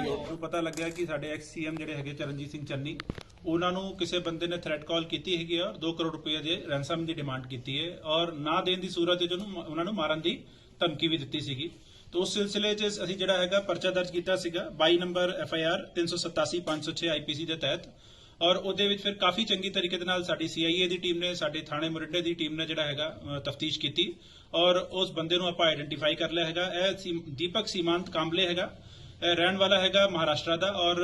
ਨੂੰ ਪਤਾ ਲੱਗਿਆ ਕਿ ਸਾਡੇ ਐਕਸ ਸੀਐਮ ਜਿਹੜੇ ਹੈਗੇ ਚਰਨਜੀਤ ਸਿੰਘ ਚੰਨੀ, ਉਹਨਾਂ ਨੂੰ ਕਿਸੇ ਬੰਦੇ ਨੇ ਥ੍ਰੈਟ ਕਾਲ ਕੀਤੀ ਹੈਗੀ ਔਰ 2 ਕਰੋੜ ਰੁਪਏ ਦੇ ਰੈਂਸਮ ਦੀ ਡਿਮਾਂਡ ਕੀਤੀ ਹੈ ਔਰ ਨਾ ਦੇਣ ਦੀ ਸੂਰਤ ਵਿੱਚ ਉਹਨੂੰ ਉਹਨਾਂ ਨੂੰ ਮਾਰਨ ਦੀ ਧਮਕੀ ਵੀ ਦਿੱਤੀ ਸੀਗੀ। ਤਾਂ ਉਸ ਸਿਲਸਿਲੇ 'ਚ ਅਸੀਂ ਜਿਹੜਾ ਹੈਗਾ ਪਰਚਾ ਦਰਜ ਕੀਤਾ ਸੀਗਾ 22 number F I R 387 506 IPC ਦੇ ਤਹਿਤ। ਔਰ ਉਹਦੇ ਵਿੱਚ ਫਿਰ ਕਾਫੀ ਚੰਗੀ ਤਰੀਕੇ ਦੇ ਨਾਲ ਸਾਡੀ ਸੀਆਈਏ ਦੀ ਟੀਮ ਨੇ, ਸਾਡੇ ਥਾਣੇ ਮੁਰੱਡੇ ਦੀ ਟੀਮ ਨੇ ਜਿਹੜਾ ਹੈਗਾ ਤਫਤੀਸ਼ ਕੀਤੀ ਔਰ ਉਸ ਬੰਦੇ ਨੂੰ ਆਪਾਂ ਆਈਡੈਂਟੀਫਾਈ ਕਰ ਲਿਆ ਹੈਗਾ। ਇਹ ਸੀ- ਦੀਪਕ ਸੀਮਾਂਤ ਕਾਂਬਲੇ ਹੈਗਾ, ਇਹ ਰਹਿਣ ਵਾਲਾ ਹੈਗਾ ਮਹਾਰਾਸ਼ਟਰ ਦਾ ਔਰ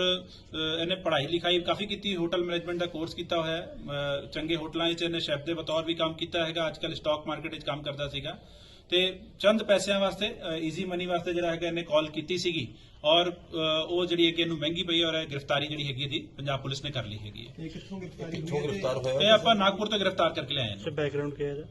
ਇਹਨੇ ਪੜ੍ਹਾਈ ਲਿਖਾਈ ਕਾਫੀ ਕੀਤੀ, ਹੋਟਲ ਮੈਨੇਜਮੈਂਟ ਦਾ ਕੋਰਸ ਕੀਤਾ ਹੋਇਆ ਹੈ। ਚੰਗੇ ਹੋਟਲਾਂ 'ਚ ਇਹਨੇ ਸ਼ੈਫ ਦੇ ਬਤੌਰ ਵੀ ਕੰਮ ਕੀਤਾ ਹੈਗਾ ਅੱਜਕੱਲ ਸਟਾਕ ਮਾਰਕੀਟ 'ਚ ਕੰਮ ਕਰਦਾ ਸੀਗਾ। ਤੇ ਚੰਦ ਪੈਸਿਆਂ ਵਾਸਤੇ ਈਜ਼ੀ ਮਨੀ ਵਾਸਤੇ ਜਿਹੜਾ ਹੈਗਾ ਇਹਨੇ ਕਾਲ ਕੀਤੀ ਸੀਗੀ। ਔਰ ਉਹ ਜਿਹੜੀ ਹੈ ਕਿ ਇਹਨੂੰ ਮਹਿੰਗੀ ਪਈ ਔਰ ਇਹ ਗ੍ਰਿਫਤਾਰੀ ਜਿਹੜੀ ਹੈਗੀ ਇਹਦੀ ਪੰਜਾਬ ਪੁਲਿਸ ਨੇ ਕਰ ਲਈ ਹੈਗੀ ਹੈ। ਇਹ ਕਿੱਥੋਂ ਗ੍ਰਿਫਤਾਰੀ ਕਿੱਥੋਂ ਆਪਾਂ ਨਾਗਪੁਰ ਤੋਂ ਗ੍ਰਿਫਤਾਰ ਕਰਕੇ ਲਿਆਏ ਹਾਂ ਬੈਕਗ੍ਰਾਉਂਡ ਕੀ ਹੈ ਇਹਦਾ?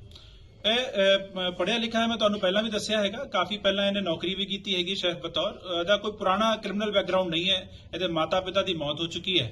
ਇਹ ਅਹ, ਪੜ੍ਹਿਆ ਲਿਖਿਆ ਹੈ ਮੈਂ ਤੁਹਾਨੂੰ ਪਹਿਲਾਂ ਵੀ ਦੱਸਿਆ ਹੈਗਾ। ਕਾਫੀ ਪਹਿਲਾਂ ਇਹਨੇ ਨੌਕਰੀ ਵੀ ਕੀਤੀ ਹੈਗੀ ਸ਼ੈਫ ਬਤੌਰ। ਇਹਦਾ ਕੋਈ ਪੁਰਾਣਾ ਕ੍ਰਿਮੀਨਲ ਬੈਕਗ੍ਰਾਉਂਡ ਨਹੀਂ ਹੈ। ਇਹਦੇ ਮਾਤਾ ਪਿਤਾ ਦੀ ਮੌਤ ਹੋ ਚੁੱਕੀ ਹੈ।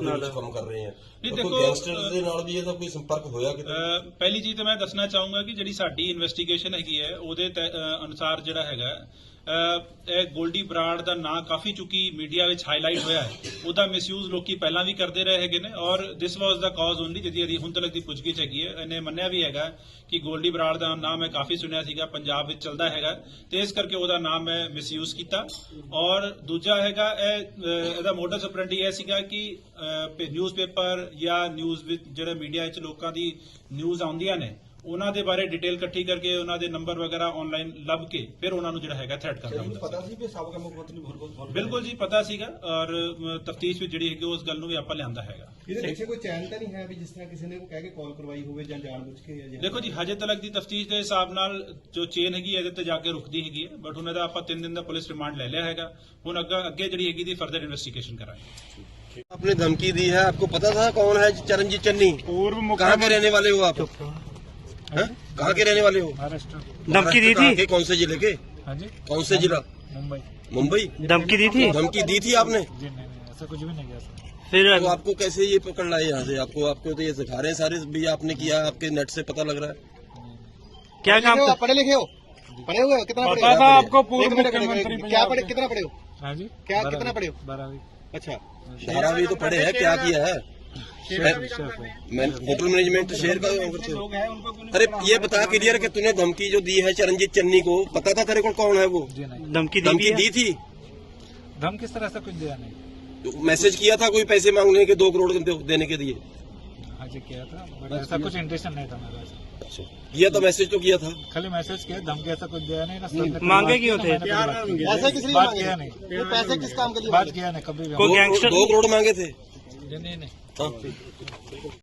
ਵਿੱਚ ਨਾਲ। ਕੰਮ ਕਰ ਰਹੇ ਆ ਨਹੀਂ, ਦੇਖੋ, ਗੈਂਗਸਟਰ ਦੇ ਨਾਲ ਵੀ ਇਹਦਾ ਕੋਈ ਸੰਪਰਕ ਹੋਇਆ ਕਿਤੇ ਪਹਿਲੀ ਚੀਜ਼ ਤਾਂ ਮੈਂ ਦੱਸਣਾ ਚਾਹੂੰਗਾ ਕਿ ਜਿਹੜੀ ਸਾਡੀ ਇਨਵੈਸਟੀਗੇਸ਼ਨ ਹੈਗੀ ਹੈ ਉਹਦੇ ਅਨੁਸਾਰ ਜਿਹੜਾ ਹੈਗਾ ਇਹ ਗੋਲਡੀ ਬਰਾੜ ਦਾ ਨਾਂ ਕਾਫੀ ਚੁੱਕੀ ਮੀਡੀਆ ਵਿੱਚ ਹਾਈਲਾਈਟ ਹੋਇਆ ਹੈ। ਉਹਦਾ ਮਿਸਯੂਜ਼ ਲੋਕੀ ਪਹਿਲਾਂ ਵੀ ਕਰਦੇ ਰਹੇ ਹੈਗੇ ਨੇ ਔਰ ਦਿਸ ਵਾਸ ਦਾ ਕਾਜ਼ ਓਨਲੀ ਜਿਹਦੀ ਇਹਦੀ ਹੁਣ ਤੱਕ ਦੀ ਪੁੱਛਗਿੱਛ ਹੈਗੀ ਹੈ। ਇਹਨੇ ਮੰਨਿਆ ਵੀ ਹੈਗਾ ਕਿ ਗੋਲਡੀ ਬਰਾੜ ਦਾ ਨਾਮ ਮੈਂ ਕਾਫੀ ਸੁਣਿਆ ਸੀਗਾ, ਪੰਜਾਬ ਵਿੱਚ ਚੱਲਦਾ ਹੈਗਾ। ਤੇ ਇਸ ਕਰਕੇ ਉਹਦਾ ਨਾਮ ਮੈਂ ਮਿਸਯੂਜ਼ ਕੀਤਾ। ਔਰ ਦੂਜਾ ਹੈਗਾ, ਇਹ ਇਹਦਾ ਮੋਟਿਵ ਆਪਰੈਂਡੀ ਇਹ ਸੀਗਾ ਕਿ ਨਿਊਜ਼ਪੇਪਰ ਜਾਂ ਨਿਊਜ਼ ਵਿੱਚ ਜਿਹੜੇ ਮੀਡੀਆ ਵਿੱਚ ਲੋਕਾਂ ਦੀ ਨਿਊਜ਼ ਆਉਂਦੀਆਂ ਨੇ ਉਹਨਾਂ ਦੇ ਬਾਰੇ ਡਿਟੇਲ ਇਕੱਠੀ ਕਰਕੇ ਉਹਨਾਂ ਦੇ ਨੰਬਰ ਵਗੈਰਾ ਆਨਲਾਈਨ ਲੱਭ ਕੇ ਫਿਰ ਉਹਨਾਂ ਨੂੰ ਜਿਹੜਾ ਹੈਗਾ ਥ੍ਰੈਟ ਕਰਨਾ ਹੁੰਦਾ ਪਤਾ ਸੀ ਕਿ ਸਾਬਕਾ ਮੁੱਖ ਮੰਤਰੀ ਬਹੁਤ ਬਿਲਕੁਲ ਜੀ ਪਤਾ ਸੀਗਾ ਔਰ ਤਫਤੀਸ਼ ਵਿੱਚ ਜਿਹੜੀ ਹੈਗੀ ਉਸ ਗੱਲ ਨੂੰ ਵੀ ਆਪਾਂ ਲਿਆਂਦਾ ਹੈਗਾ ਇਹਦੇ ਪਿੱਛੇ ਕੋਈ ਚੈਨ ਤਾਂ ਨਹੀਂ ਹੈ ਵੀ ਜਿਸ ਤਰ੍ਹਾਂ ਕਿਸੇ ਨੇ ਕਹਿ ਕੇ ਕਾਲ ਕਰਵਾਈ ਹੋਵੇ ਜਾਂ ਜਾਣਬੁੱਝ ਕੇ ਜਾਂ ਦੇਖੋ ਜੀ ਹਜੇ ਤੱਕ ਦੀ ਤਫਤੀਸ਼ ਦੇ ਹਿਸਾਬ ਨਾਲ ਜੋ ਚੇਨ ਹੈਗੀ ਹੈ, ਇਹਦੇ ਤੇ ਜਾ ਕੇ ਰੁਕਦੀ ਹੈਗੀ ਹੈ ਬਟ ਹੁਣ ਇਹਦਾ ਆਪਾਂ 3 ਦਿਨ ਦਾ ਪੁਲਿਸ ਰਿਮਾਂਡ ਲੈ ਲਿਆ ਹੈਗਾ ਹੁਣ ਅੱਗਾ ਅੱਗੇ ਜਿਹੜੀ ਹੈਗੀ ਦੀ ਫਰਦਰ ਇਨਵੈਸਟੀਗੇਸ਼ਨ ਕਰਾਂਗੇ आपने धमकी दी है आपको पता था कौन है चरणजीत चन्नी पूर्व कहाँ के रहने वाले हो आप हैं? कहाँ के रहने वाले हो? महाराष्ट्र धमकी दी थी? कौन से ज़िले के? हाँ कौन से जिला? मुंबई। मुंबई? धमकी दी थी? धमकी दी थी आपने? जी नहीं नहीं ऐसा कुछ भी नहीं किया फिर तो आपको कैसे ये पकड़ लाए यहाँ से? आपको आपको तो ये सिखा रहे हैं सारे भी आपने किया आपके नेट से पता लग रहा है। क्या काम पढ़े लिखे हो? पढ़े हुए हो? कितना पढ़े हो? था आपको पूर्व मुख्यमंत्री क्या पढ़े कितना पढ़े हो? हाँ क्या- कितना पढ़े हो? बारहवीं। अच्छा। बारहवीं तो पढ़े हैं क्या किया है? मैं होटल मैनेजमेंट शेयर का काम करते हो। अरे ये बता क्लियर कि तूने धमकी जो दी है चरणजीत चन्नी को पता था तेरे को कौन है वो? धमकी दी धमकी दी थी। धम किस तरह से कुछ दिया नहीं? तो मैसेज किया था कोई पैसे मांगने के दो करोड़ देने के दिए हाँ जी किया था बट ऐसा कुछ इंटेंशन नहीं था मेरा। अच्छा किया तो मैसेज तो किया था। खाली मैसेज किया धमकी ऐसा कुछ दिया नहीं ना मांगे क्यों थे? तो बात की। पैसे किस लिए मांगे? नहीं। पैसे किस काम के लिए बात किया नहीं कभी दो करोड़ मांगे थे। 走走走走